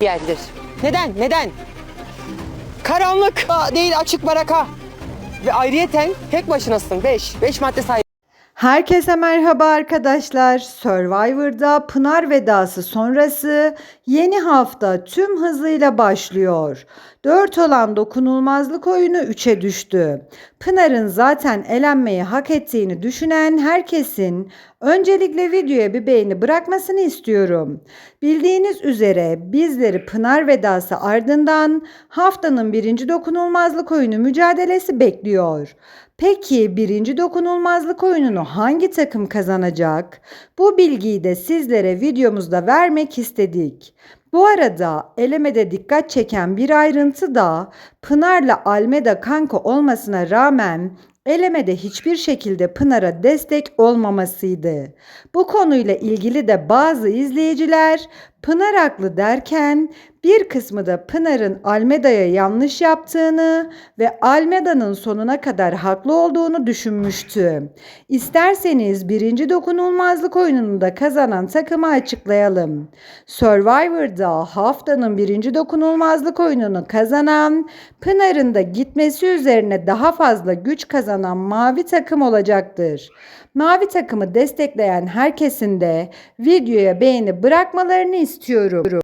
yerdir. Neden? Neden? Karanlık değil açık baraka. Ve ayrıyeten tek başınasın. 5. 5 madde say. Herkese merhaba arkadaşlar. Survivor'da Pınar vedası sonrası yeni hafta tüm hızıyla başlıyor. 4 olan dokunulmazlık oyunu 3'e düştü. Pınar'ın zaten elenmeyi hak ettiğini düşünen herkesin öncelikle videoya bir beğeni bırakmasını istiyorum. Bildiğiniz üzere bizleri Pınar vedası ardından haftanın birinci dokunulmazlık oyunu mücadelesi bekliyor. Peki birinci dokunulmazlık oyununu hangi takım kazanacak? Bu bilgiyi de sizlere videomuzda vermek istedik. Bu arada elemede dikkat çeken bir ayrıntı da Pınar'la Almeda kanka olmasına rağmen elemede hiçbir şekilde Pınar'a destek olmamasıydı. Bu konuyla ilgili de bazı izleyiciler Pınar haklı derken bir kısmı da Pınar'ın Almeda'ya yanlış yaptığını ve Almeda'nın sonuna kadar haklı olduğunu düşünmüştü. İsterseniz birinci dokunulmazlık oyununu da kazanan takımı açıklayalım. Survivor'da haftanın birinci dokunulmazlık oyununu kazanan Pınar'ın da gitmesi üzerine daha fazla güç kazanan mavi takım olacaktır. Mavi takımı destekleyen herkesin de videoya beğeni bırakmalarını istiyorum.